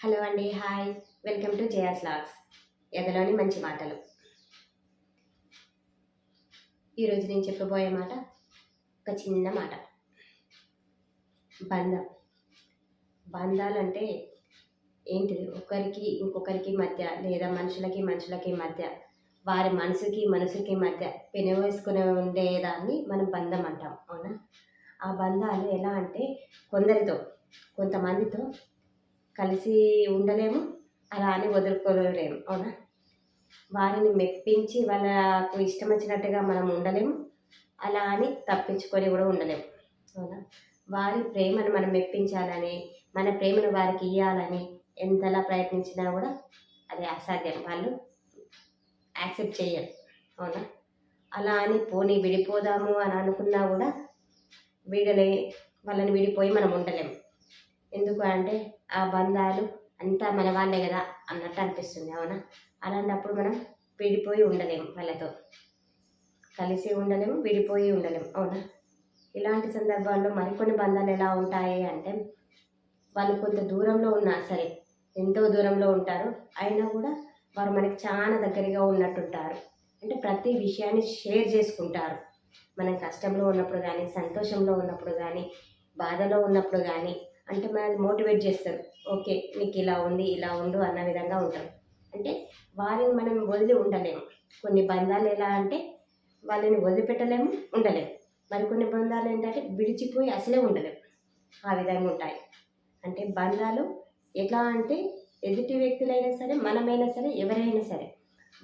Hello అండి hi. Welcome to Jaya's logs ఎదలోని మంచి మాటలు. ఈరోజు నేను చెప్పబోయే మాట ఒక చిన్న మాట. బంధం. బంధాలంటే ఏంటిది? ఒకరికి ఇంకొకరికి మధ్య లేదా మనుషులకి మనుషులకి మధ్య వారి మనసుకి మనసుకి మధ్య పెనవేసుకుని ఉండేదాన్ని మనం బంధం అంటాం అవునా? ఆ బంధాలు ఎలా అంటే కొందరితో కొంతమందితో కలిసి ఉండలేము. అలా అని వదులుకోలేము. అవునా? వారిని మెప్పించి వాళ్ళకు ఇష్టం వచ్చినట్టుగా మనం ఉండలేము. అలా అని తప్పించుకొని కూడా ఉండలేము. అవునా? వారి ప్రేమను మనం మెప్పించాలని మన ప్రేమను వారికి ఇవ్వాలని ఎంతలా ప్రయత్నించినా కూడా అది అసాధ్యం. వాళ్ళు యాక్సెప్ట్ చేయరు. అవునా? అలా అని పోనీ విడిపోదాము అని అనుకున్నా కూడా వీడలే వాళ్ళని విడిపోయి మనం ఉండలేము. ఎందుకు అంటే ఆ బంధాలు అంతా మన వాళ్ళే కదా అన్నట్టు అనిపిస్తుంది అవునా? అలాంటప్పుడు మనం విడిపోయి ఉండలేము వాళ్ళతో. కలిసి ఉండలేము విడిపోయి ఉండలేము అవునా? ఇలాంటి సందర్భాల్లో మరికొన్ని బంధాలు ఎలా ఉంటాయి అంటే వాళ్ళు కొంత దూరంలో ఉన్నా సరే ఎంతో దూరంలో ఉంటారు అయినా కూడా వారు మనకి చాలా దగ్గరగా ఉన్నట్టుంటారు. అంటే ప్రతి విషయాన్ని షేర్ చేసుకుంటారు. మనం కష్టంలో ఉన్నప్పుడు కానీ సంతోషంలో ఉన్నప్పుడు కానీ బాధలో ఉన్నప్పుడు కానీ అంటే మనల్ని మోటివేట్ చేస్తారు. ఓకే నీకు ఇలా ఉంది ఇలా ఉండు అన్న విధంగా ఉంటారు. అంటే వారిని మనం వదిలి ఉండలేము. కొన్ని బంధాలు ఎలా అంటే వాళ్ళని వదిలిపెట్టలేము ఉండలేము. మరికొన్ని బంధాలు ఏంటంటే విడిచిపోయి అసలే ఉండలేము. ఆ విధంగా ఉంటాయి. అంటే బంధాలు ఎట్లా అంటే ఎదుటి వ్యక్తులైనా సరే మనమైనా సరే ఎవరైనా సరే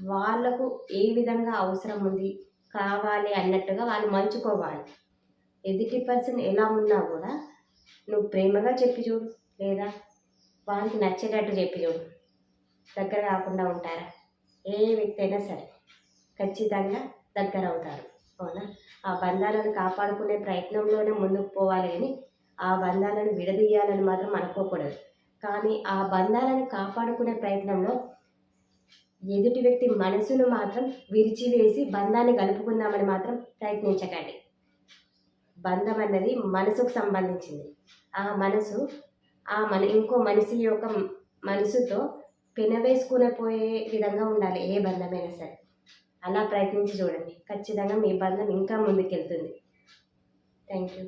వాళ్ళకు ఏ విధంగా అవసరం ఉంది కావాలి అన్నట్టుగా వాళ్ళు మంచుకోవాలి ఎదుటి పర్సన్ ఎలా ఉన్నా కూడా నువ్వు ప్రేమగా చెప్పి చూడు లేదా వాళ్ళకి నచ్చేటట్టు చెప్పి చూడు. దగ్గర కాకుండా ఉంటారా? ఏ వ్యక్తి అయినా సరే ఖచ్చితంగా దగ్గర అవుతారు. అవునా? ఆ బంధాలను కాపాడుకునే ప్రయత్నంలోనే ముందుకు పోవాలి కానీ ఆ బంధాలను విడదీయాలని మాత్రం అనుకోకూడదు. కానీ ఆ బంధాలను కాపాడుకునే ప్రయత్నంలో ఎదుటి వ్యక్తి మనసును మాత్రం విరిచివేసి బంధాన్ని కలుపుకుందామని మాత్రం ప్రయత్నించకండి. బంధం అన్నది మనసుకు సంబంధించింది. ఆ మనసు ఆ మన ఇంకో మనిషి యొక్క మనసుతో పెనవేసుకునే పోయే విధంగా ఉండాలి ఏ బంధమైనా సరే. అలా ప్రయత్నించి చూడండి. ఖచ్చితంగా మీ బంధం ఇంకా ముందుకెళ్తుంది. Thank you